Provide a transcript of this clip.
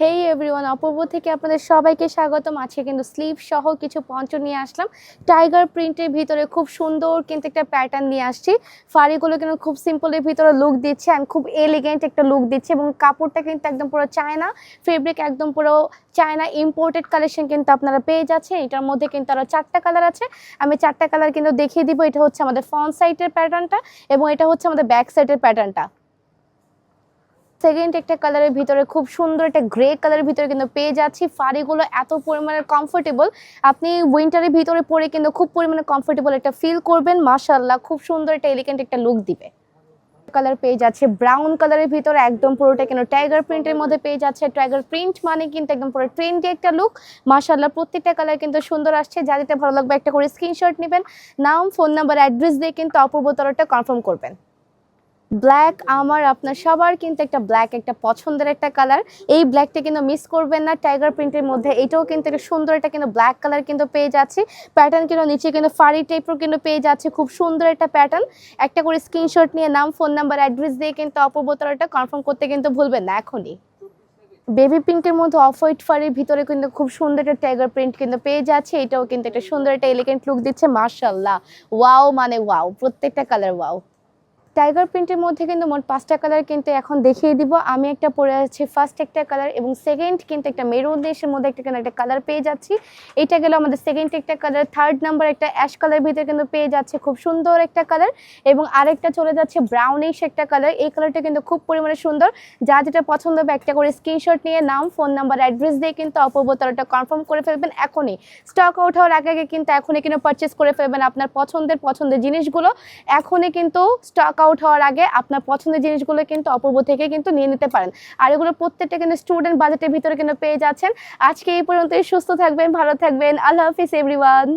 হেই everyone অপূর্ব থেকে আপনাদের সবাইকে স্বাগতম। আছে কিন্তু স্লিভ সহ কিছু পঞ্চ নিয়ে আসলাম। টাইগার প্রিন্টের ভিতরে খুব সুন্দর কিন্তু একটা প্যাটার্ন নিয়ে আসছি। ফাড়িগুলো কিন্তু খুব সিম্পলের ভিতরে লুক দিচ্ছে অ্যান্ড খুব এলিগেন্ট একটা লুক দিচ্ছে এবং কাপড়টা কিন্তু একদম পুরো চায়না ফেব্রিক একদম পুরো চায়না ইম্পোর্টেড কালেকশন কিন্তু আপনারা পেয়ে যাচ্ছেন। এটার মধ্যে কিন্তু আরও চারটা কালার আছে। আমি চারটা কালার কিন্তু দেখিয়ে দিব। এটা হচ্ছে আমাদের ফ্রন্ট সাইডের প্যাটার্নটা এবং এটা হচ্ছে আমাদের ব্যাক সাইডের প্যাটার্নটা সেকেন্ড একটা কালারের ভিতরে খুব সুন্দর একটা গ্রে কালারের ভিতরে কিন্তু পেয়ে যাচ্ছি। ফাড়িগুলো এত পরিমাণে কমফোর্টেবল আপনি উইন্টারের ভিতরে পরে কিন্তু খুব পরিমাণে কমফোর্টেবল একটা ফিল করবেন। মাশাল্লাহ খুব সুন্দর একটা এলিগেন্ট একটা লুক দিবে। কালার পেয়ে যাচ্ছে ব্রাউন কালারের ভিতরে একদম পুরোটা কেন টাইগার প্রিন্টের মধ্যে পেয়ে যাচ্ছে। টাইগার প্রিন্ট মানে কিন্তু একদম পুরো ট্রেন্ডি একটা লুক মাশাল্লাহ প্রত্যেকটা কালার কিন্তু সুন্দর আসছে। যা ভালো লাগবে একটা করে স্ক্রিনশট নেবেন। নাম ফোন নাম্বার অ্যাড্রেস দিয়ে কিন্তু অপূর্বতরটা কনফার্ম করবেন। ব্ল্যাক আমার, আপনার, সবার কিন্তু একটা ব্ল্যাক একটা পছন্দের একটা কালার এই ব্ল্যাকটা কিন্তু মিস করবেন না। টাইগার প্রিন্টের মধ্যে এটাও কিন্তু একটা সুন্দর একটা কিন্তু ব্ল্যাক কালার কিন্তু পেয়ে যাচ্ছি। প্যাটার্ন কিন্তু নিচে কিন্তু ফাড়ি টাইপের কিন্তু পেয়ে যাচ্ছে। খুব সুন্দর একটা প্যাটার্ন একটা করে স্ক্রিনশট নিয়ে নাম ফোন নাম্বার অ্যাড্রেস দিয়ে কিন্তু অপবতরটা কনফার্ম করতে কিন্তু ভুলবেন না, এখনই। বেবি পিঙ্কের মধ্যে অফ হোয়াইট ফাড়ির ভিতরে কিন্তু খুব সুন্দর একটা টাইগার প্রিন্ট কিন্তু পেয়ে যাচ্ছে। এটাও কিন্তু একটা সুন্দর একটা এলিগেন্ট লুক দিচ্ছে মার্শাল্লাহ ওয়াও মানে ওয়াও প্রত্যেকটা কালার ওয়াও টাইগার প্রিন্টের মধ্যে কিন্তু মোট পাঁচটা কালার কিন্তু এখন দেখিয়ে দিব। আমি একটা পরে আছি ফার্স্ট একটা কালার এবং সেকেন্ড কিন্তু একটা মেরুন দেশের মধ্যে একটা একটা কালার পেয়ে যাচ্ছি। এটা গেল আমাদের সেকেন্ড একটা কালার থার্ড নাম্বার একটা অ্যাশ কালার ভিতরে কিন্তু পেয়ে যাচ্ছে খুব সুন্দর একটা কালার এবং আরেকটা চলে যাচ্ছে ব্রাউনিশ একটা কালার এই কালারটা কিন্তু খুব পরিমাণে সুন্দর। যা যেটা পছন্দ হবে একটা করে স্ক্রিনশট নিয়ে নাম ফোন নাম্বার অ্যাড্রেস দিয়ে কিন্তু অপবতরটা কনফার্ম করে ফেলবেন এখনই। স্টক আউট হওয়ার আগে আগে কিন্তু এখনই কিন্তু পারচেস করে ফেলবেন আপনার পছন্দের পছন্দের জিনিসগুলো। এখনই কিন্তু স্টক আউট হওয়ার আগে আপনার পছন্দের জিনিসগুলো কিন্তু অপূর্ব থেকে কিন্তু নিয়ে নিতে পারেন। আর এগুলো প্রত্যেকটা কিন্তু স্টুডেন্ট বাজেটের ভিতরে কিন্তু পেয়ে যাচ্ছেন। আজকে এই পর্যন্তই, সুস্থ থাকবেন, ভালো থাকবেন। আল্লাহ হাফিজ এভরিওয়ান